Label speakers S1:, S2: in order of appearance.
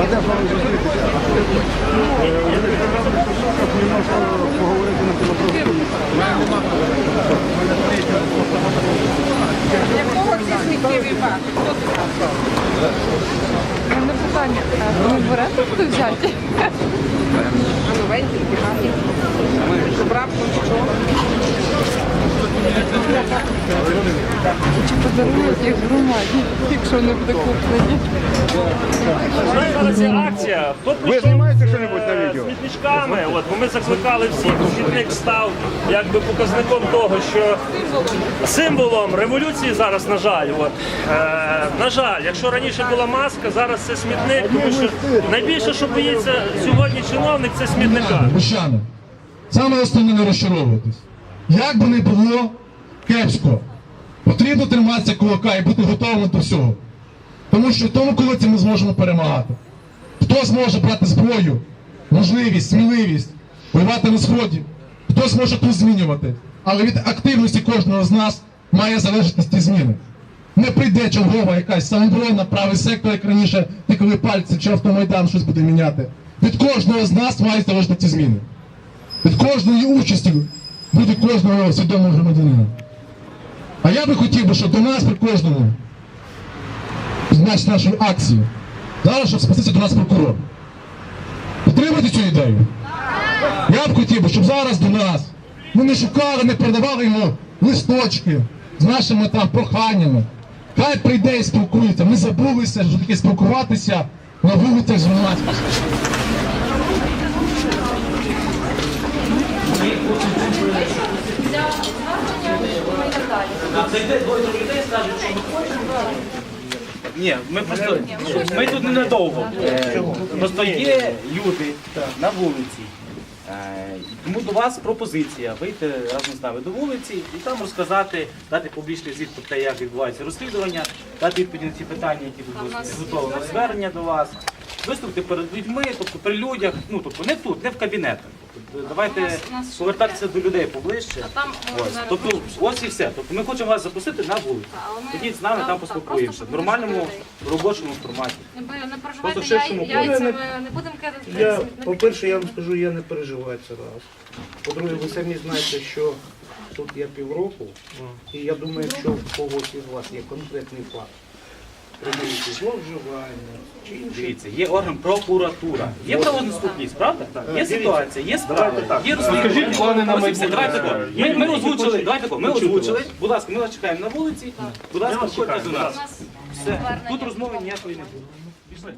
S1: А де ж вам зустрітися?
S2: Питання, ви в оренду будуть взяти?
S3: А новенький, гарний. Добра, що?
S2: Подарують їх громаді, якщо не буде куплені?
S4: Зараз є акція. Хто
S1: Ви
S4: прийшов
S1: знімаєте
S4: з,
S1: що-небудь на
S4: е,
S1: відео?
S4: смітничками? От, бо ми закликали всіх, смітник став якби показником того, що символом революції зараз, на жаль, от, е, на жаль, якщо раніше була маска, зараз це смітник, тому що найбільше, що боїться сьогодні чиновник, це смітника.
S5: Мощани, саме основне не розчаровуватись. Як би не було кепсько, потрібно триматися кулака і бути готовим до всього. Тому що в тому кулаці ми зможемо перемагати. Хто зможе брати зброю, можливість, сміливість воювати на сході, хтось може тут змінювати. Але від активності кожного з нас має залежати ті зміни. Не прийде чергова якась самооборона, правий сектор, як раніше тикали пальці, чи автомайдан щось буде міняти. Від кожного з нас має залежати ці зміни. Від кожної участі буде кожного свідомого громадянина. А я би хотів би, щоб до нас при кожному, значить нашої акції, зараз щоб спустився до нас прокурор. Підтримуєте цю ідею? Я б хотів щоб зараз до нас ми не шукали, не передавали йому листочки з нашими там проханнями. Хай прийде і спілкується. Ми забулися, що таке спілкуватися на вулицях з громадськістю.
S6: Ні, ми просто ми тут ненадовго. Просто є люди на вулиці. Е, Тому до вас пропозиція вийти разом з нами до вулиці і там розказати, дати публічний звіт про те, як відбувається розслідування, дати відповіді на ці питання, які будуть підготовлено звернення до вас, виступити перед людьми, тобто при людях, ну тобто не тут, не в кабінетах. Давайте
S7: У у
S6: повертатися до людей поближче. Ось, тобто, ось і все. Тобто ми хочемо вас запросити на вулицю. Тоді з нами там поспілкуємося. В нормальному робочому форматі.
S7: Не, бо- не
S6: Просто
S7: переживайте,
S6: ширшому
S7: яй,
S6: полі.
S7: яйцями не будемо кидати.
S8: Я,
S7: смітники.
S8: по-перше, я вам скажу, я не переживаю це раз. По-друге, ви самі знаєте, що тут я півроку, і я думаю, що в когось із вас є конкретний план. Зловживання чи інші.
S6: Дивіться, є орган прокуратура, є правонаступність, правда? Є ситуація, є справи, є розслідування.
S8: Скажіть плани на
S6: і. Давайте так. Ми, ми озвучили, давайте так, ми озвучили. Будь ласка, ми вас чекаємо на вулиці. Будь ласка,
S4: входьте
S6: до нас. Все. Тут розмови ніякої не буде.
S4: Пішли.